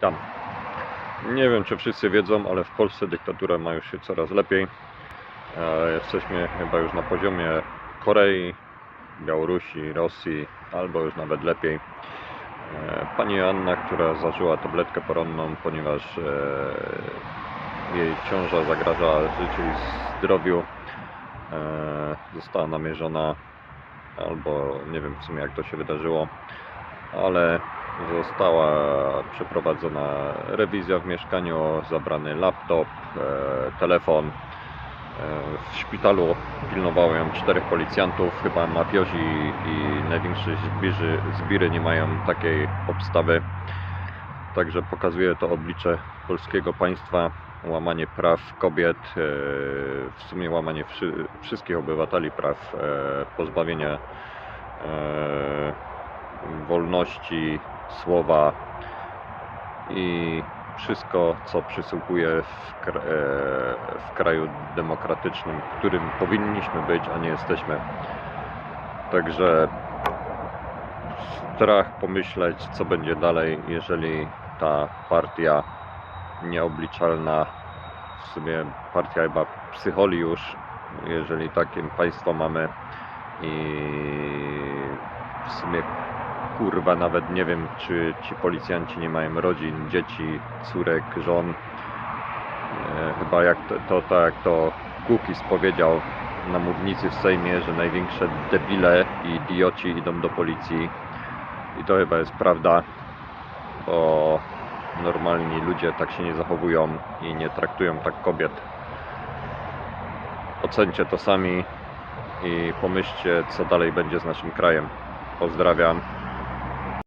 Witam. Nie wiem, czy wszyscy wiedzą, ale w Polsce dyktatura ma już się coraz lepiej. E, Jesteśmy chyba już na poziomie Korei, Białorusi, Rosji, albo już nawet lepiej. E, Pani Joanna, która zażyła tabletkę poronną, ponieważ e, jej ciąża zagrażała życiu i zdrowiu, została namierzona, albo nie wiem w sumie jak to się wydarzyło, ale została przeprowadzona rewizja w mieszkaniu, zabrany laptop, e, telefon. E, w szpitalu pilnowało ją czterech policjantów, chyba mafiozi i najwięksi zbirzy, zbiry nie mają takiej obstawy. Także pokazuje to oblicze polskiego państwa, łamanie praw kobiet, e, w sumie łamanie wszy, wszystkich obywateli praw, pozbawienia wolności słowa i wszystko, co przysługuje w, e, w kraju demokratycznym, w którym powinniśmy być, a nie jesteśmy. Także strach pomyśleć, co będzie dalej, jeżeli ta partia nieobliczalna, w sumie partia chyba psycholi już, jeżeli takie państwo mamy i w sumie kurwa nawet nie wiem, czy ci policjanci nie mają rodzin, dzieci, córek, żon. E, chyba jak to, to, jak to Kukis powiedział na mównicy w Sejmie, że największe debile i idioci idą do policji. I to chyba jest prawda, bo normalni ludzie tak się nie zachowują i nie traktują tak kobiet. Ocencie to sami i pomyślcie, co dalej będzie z naszym krajem. Pozdrawiam.